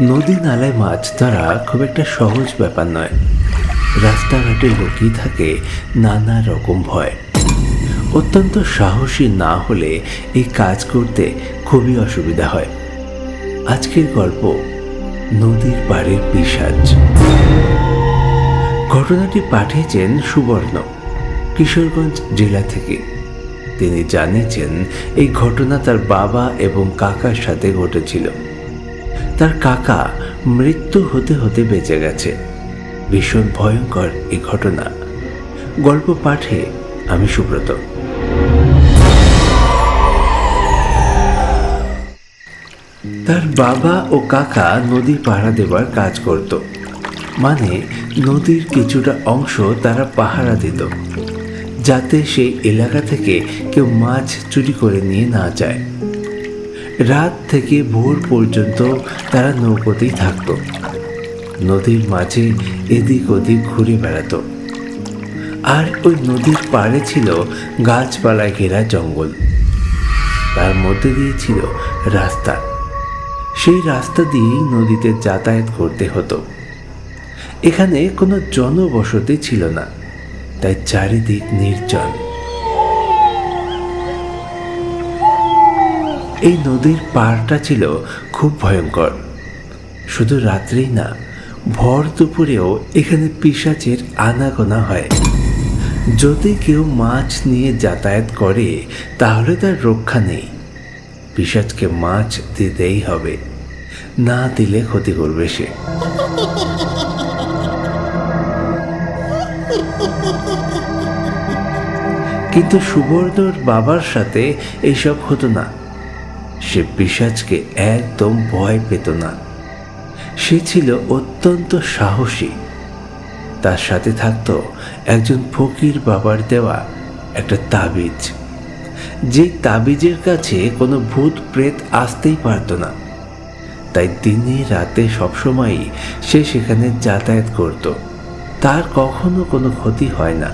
নদী নালায় মাছ ধরা খুব একটা সহজ ব্যাপার নয়। রাস্তাঘাটে লোকই থাকে, নানা রকম ভয়। অত্যন্ত সাহসী না হলে এই কাজ করতে খুবই অসুবিধা হয়। আজকের গল্প, নদীর পাড়ের পিসাজ। ঘটনাটি পাঠিয়েছেন সুবর্ণ, কিশোরগঞ্জ জেলা থেকে। তিনি জানিয়েছেন, এই ঘটনা তার বাবা এবং কাকার সাথে ঘটেছিল। তার কাকা মৃত্যু হতে হতে বেঁচে গেছে। ভীষণ ভয়ঙ্কর এই ঘটনা। গল্প পাঠে আমি সুব্রত। তার বাবা ও কাকা নদী পাহারা দেবার কাজ করত। মানে নদীর কিছুটা অংশ তারা পাহারা দিত, যাতে সেই এলাকা থেকে কেউ মাছ চুরি করে নিয়ে না যায়। রাত থেকে ভোর পর্যন্ত তারা নৌকোতেই থাকত। নদীর মাঝে এদিক ওদিক ঘুরে বেড়াতো। আর ওই নদীর পাড়ে ছিল গাছপালায় ঘেরা জঙ্গল। তার মধ্যে দিয়ে ছিল রাস্তা। সেই রাস্তা দিয়েই নদীতে যাতায়াত করতে হতো। এখানে কোনো জনবসতি ছিল না। তাই চারিদিক নির্জন। এই নদীর পাড়টা ছিল খুব ভয়ঙ্কর। শুধু রাত্রেই না, ভর দুপুরেও এখানে পিসাচের আনাগোনা হয়। যদি কেউ মাছ নিয়ে যাতায়াত করে, তাহলে তার রক্ষা নেই। পিসাজকে মাছ দিতেই হবে। না দিলে ক্ষতি করবে সে। কিন্তু সুবর্ণর বাবার সাথে এইসব হতো না। সে পিসাজকে একদম ভয় পেত না। সে ছিল অত্যন্ত সাহসী। তার সাথে থাকতো একজন ফকির বাবার দেওয়া একটা তাবিজ। যে তাবিজের কাছে কোনো ভূত প্রেত আসতেই পারত না। তাই দিনে রাতে সবসময়ই সে সেখানে যাতায়াত করত। তার কখনো কোনো ক্ষতি হয় না।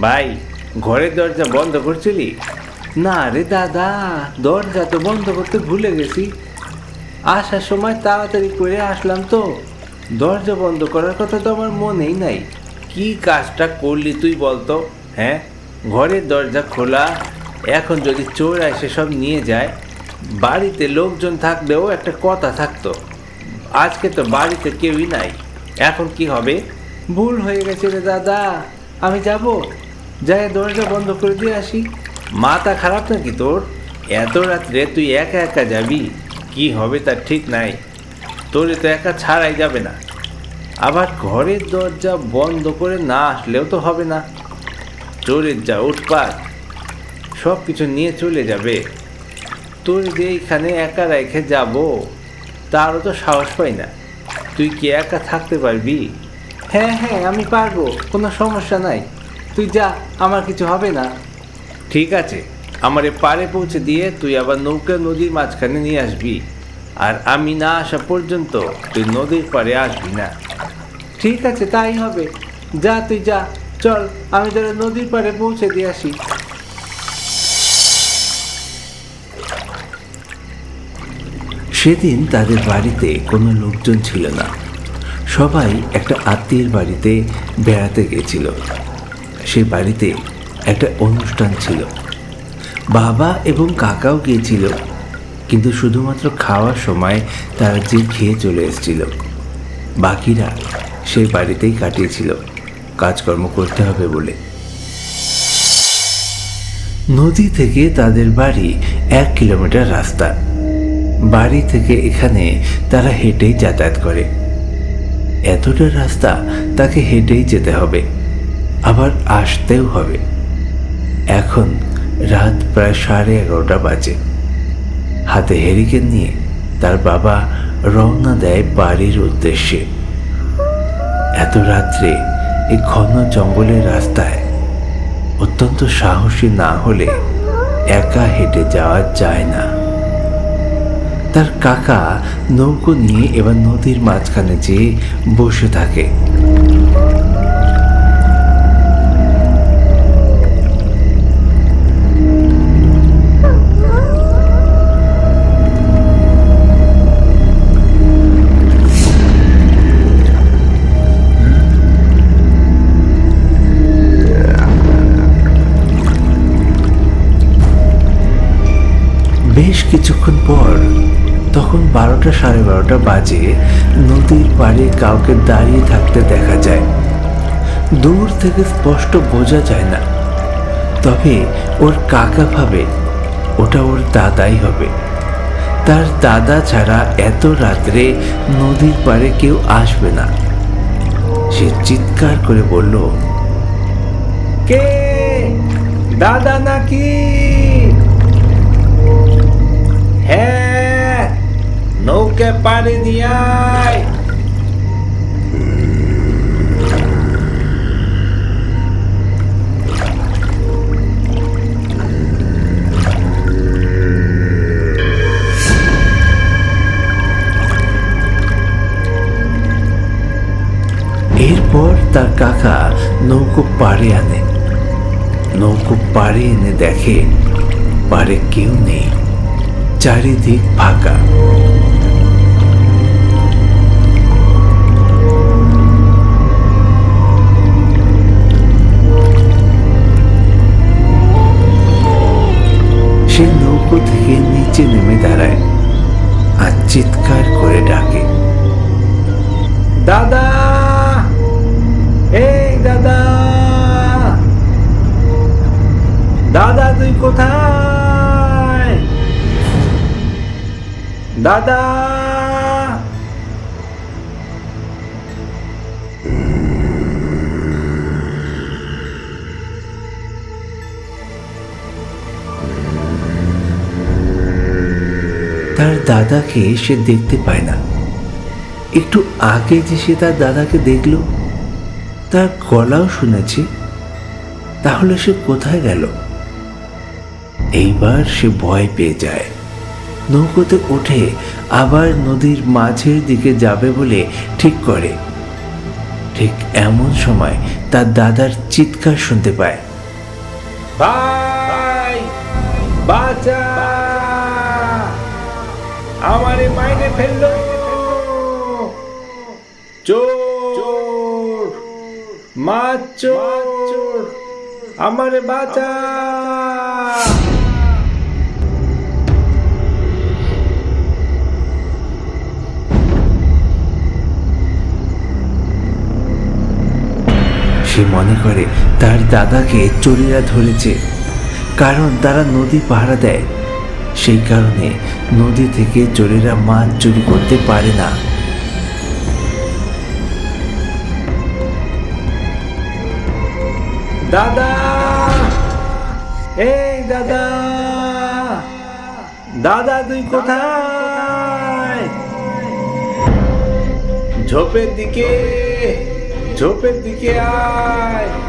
ভাই, ঘরের দরজা বন্ধ করছিলি? না রে দাদা, দরজা তো বন্ধ করতে ভুলে গেছি। আসার সময় তাড়াতাড়ি করে আসলাম তো। দরজা বন্ধ করার কথা তো আমার মনেই নাই। কি কাজটা করলি তুই বলতো হ্যাঁ? ঘরের দরজা খোলা, এখন যদি চোর এসে সব নিয়ে যায়, বাড়িতে লোকজন থাকলেও একটা কথা থাকতো, আজকে তো বাড়িতে কেউই নাই। এখন কি হবে? ভুল হয়ে গেছে রে দাদা, আমি যাব। যাই দরজা বন্ধ করে দিয়ে আসি। মাথা খারাপ নাকি তোর? এত রাত্রে তুই একা একা যাবি? কি হবে তার ঠিক নাই। তোরে তো একা ছাড়াই যাবে না। আবার ঘরের দরজা বন্ধ করে না আসলেও তো হবে না। চোরের যা উৎপাত সব কিছু নিয়ে চলে যাবে। তোর যে এইখানে একা রেখে যাব, তারও তো সাহস পাই না। তুই কি একা থাকতে পারবি? হ্যাঁ হ্যাঁ আমি পারব, কোনো সমস্যা নাই। তুই যা, আমার কিছু হবে না। ঠিক আছে, আমার এ পাড়ে পৌঁছে দিয়ে তুই আবার নৌকা নদীর মাঝখানে নিয়ে আসবি। আর আমি না আসা পর্যন্ত তুই নদীর পাড়ে আসবি না। ঠিক আছে, তাই হবে। যা তুই যা, চল, আমি তোরা নদীর পাড়ে পৌঁছে দিয়ে আসি। সেদিন তাদের বাড়িতে কোনো লোকজন ছিল না। সবাই একটা আত্মীয়ের বাড়িতে বেড়াতে গেছিল। সেই বাড়িতে একটা অনুষ্ঠান ছিল। বাবা এবং কাকাও গিয়েছিল, কিন্তু শুধুমাত্র খাওয়ার সময় তারা যে খেয়ে চলে এসেছিল। বাকিরা সেই বাড়িতেই কাটিয়েছিল। কাজকর্ম করতে হবে বলে। নদী থেকে তাদের বাড়ি এক কিলোমিটার রাস্তা। বাড়ি থেকে এখানে তারা হেঁটেই যাতায়াত করে। এতটা রাস্তা তাকে হেঁটেই যেতে হবে। আবার আসতেও হবে। এখন রাত প্রায় সাড়ে এগারোটা বাজে। হাতে হেরিকেন নিয়ে তার বাবা রওনা দেয় বাড়ির উদ্দেশ্যে। এত রাত্রে এই ঘন জঙ্গলের রাস্তায় অত্যন্ত সাহসী না হলে একা হেঁটে যাওয়া যায় না। তার কাকা নৌকো নিয়ে এবার নদীর মাঝখানে যেয়ে বসে থাকে। বেশ কিছুক্ষণ পর তখন বারোটা সাড়ে বারোটা বাজে, নদীর পাড়ে কাউকে দাঁড়িয়ে থাকতে দেখা যায়। দূর থেকে স্পষ্ট বোঝা যায় না। তবে ওর কাকা ভাবে ওটা ওর দাদাই হবে। তার দাদা ছাড়া এত রাত্রে নদীর পাড়ে কেউ আসবে না। সে চিৎকার করে বলল, কে? দাদা নাকি? নৌকে পাড়ে নিয়ে আয় এরপর তার কাকা নৌকো পাড়ে আনে নৌকো পাড়ে এনে দেখে পাড়ে কেউ নেই চারিদিক ফাঁকা থেকে নিচে নেমে দাঁড়ায় আর চিৎকার করে ডাকে। দাদা! এই দাদা! দাদা, তুই কোথায়? দাদা! তার দাদাকে সে দেখতে পায় না। একটু আগে যে সে তার দাদাকে দেখল, তার গলাও শুনেছে, তাহলে সে কোথায় গেল? এইবার সে ভয় পেয়ে যায়। নৌকোতে উঠে আবার নদীর মাঝের দিকে যাবে বলে ঠিক করে। ঠিক এমন সময় তার দাদার চিৎকার শুনতে পায়। বাঁচা আমারে মাইনে ফেলল। চোর। মাছ চোর। আমারে বাঁচা। সে মনে করে তার দাদাকে চোরেরা ধরেছে, কারণ তারা নদী পাহারা দেয়। সেই কারণে নদী থেকে চোরেরা মাছ চুরি করতে পারে না। দাদা! এই দাদা! দাদা, তুই কোথায়? ঝোপের দিকে ঝোপের দিকে আয়।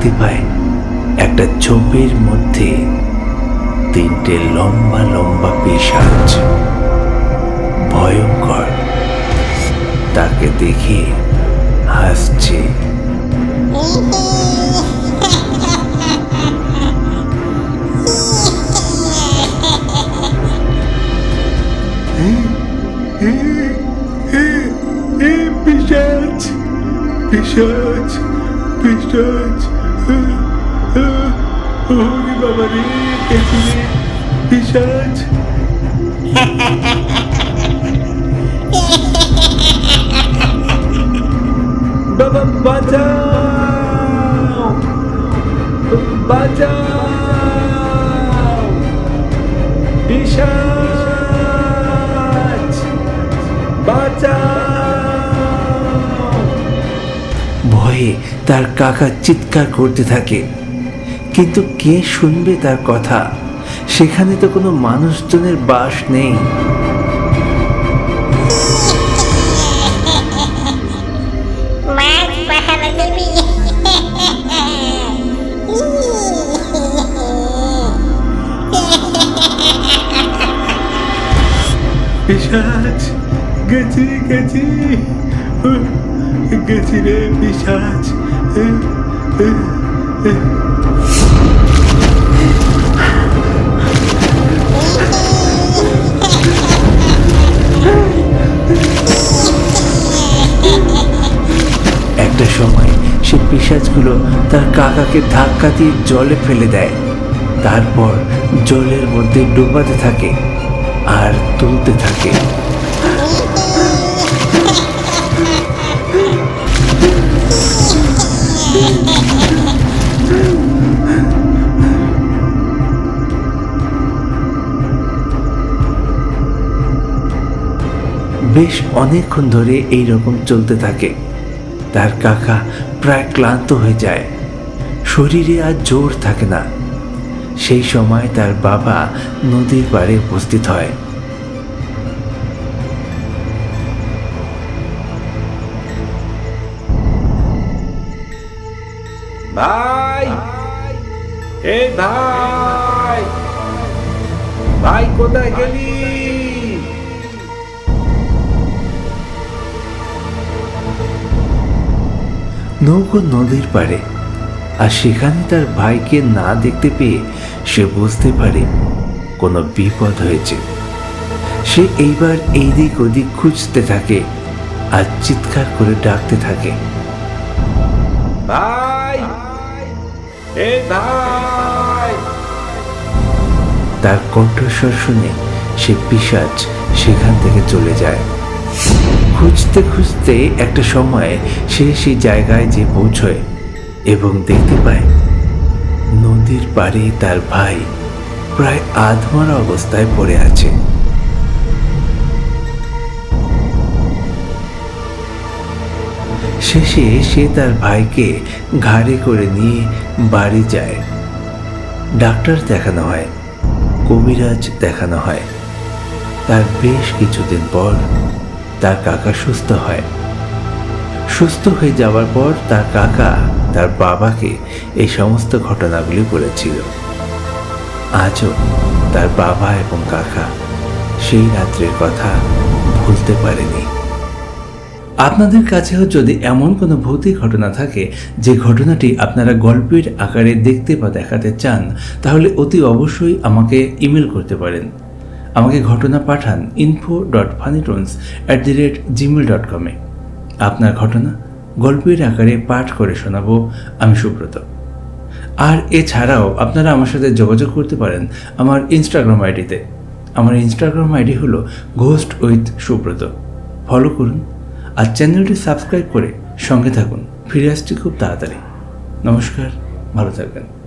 দেখতে পায় একটা ঝোপের মধ্যে তিনটে লম্বা লম্বা পেশাচ ভয়ঙ্কর তাকে দেখে হাসছে পিসাচ পিসাচ পিসাচ ওরে বাবা রে কেসিরে পিসাচ বাবা, বাঁচাও। বাঁচাও। পিসাচ বাঁচাও। ভয়ে তার কাকা চিৎকার করতে থাকে। কিন্তু কে শুনবে তার কথা? সেখানে তো কোনো মানুষজনের বাস নেই। দেবি। গেছি গেছি। গেছি রে পিসাজ পিসাজগুলো তার কাকাকে ধাক্কা দিয়ে জলে ফেলে দেয়। তারপর জলের মধ্যে ডুবাতে থাকে আর তুলতে থাকে। বেশ অনেকক্ষণ ধরে এই রকম চলতে থাকে। তার কাকা প্রায় ক্লান্ত হয়ে যায়। শরীরে আর জোর থাকে না। সেই সময় তার বাবা নদীর পাড়ে উপস্থিত হয়। ভাই! এই ভাই! ভাই কোথায় গেলি? নৌকো নদীর পাড়ে আর সেখানে তার ভাইকে না দেখতে পেয়ে সে বুঝতে পারে কোনো বিপদ হয়েছে। সে এইবার এই দিক ওদিক খুঁজতে থাকে আর চিৎকার করে ডাকতে থাকে। ভাই! ভাই! তার কণ্ঠস্বর শুনে সে পিসাজ সেখান থেকে চলে যায়। খুঁজতে খুঁজতে একটা সময় সে সেই জায়গায় যে পৌঁছয় এবং দেখতে পায় নদীর পাড়ে তার ভাই প্রায় আধমরা অবস্থায় পড়ে আছে। শেষে সে তার ভাইকে ঘাড়ে করে নিয়ে বাড়ি যায়। ডাক্তার দেখানো হয়, কবিরাজ দেখানো হয়। তার বেশ কিছুদিন পর তার কাকা সুস্থ হয়। সুস্থ হয়ে যাওয়ার পর তার কাকা তার বাবাকে এই সমস্ত ঘটনাগুলি বলেছিল। আজও তার বাবা এবং কাকা সেই রাত্রের কথা ভুলতে পারেনি। আপনাদের কাছেও যদি এমন কোনো ভৌতিক ঘটনা থাকে, যে ঘটনাটি আপনারা গল্পের আকারে দেখতে বা দেখাতে চান, তাহলে অতি অবশ্যই আমাকে ইমেল করতে পারেন। আমাকে ঘটনা পাঠান info dot funnytones at the rate Gmail dot কমে আপনার ঘটনা গল্পের আকারে পাঠ করে শোনাবো আমি সুব্রত। আর এছাড়াও আপনারা আমার সাথে যোগাযোগ করতে পারেন আমার ইনস্টাগ্রাম আইডিতে। আমার ইনস্টাগ্রাম আইডি হলো ঘোস্ট উইথ সুব্রত। ফলো করুন আর চ্যানেলটি সাবস্ক্রাইব করে সঙ্গে থাকুন। ফিরে আসছি খুব তাড়াতাড়ি। নমস্কার, ভালো থাকবেন।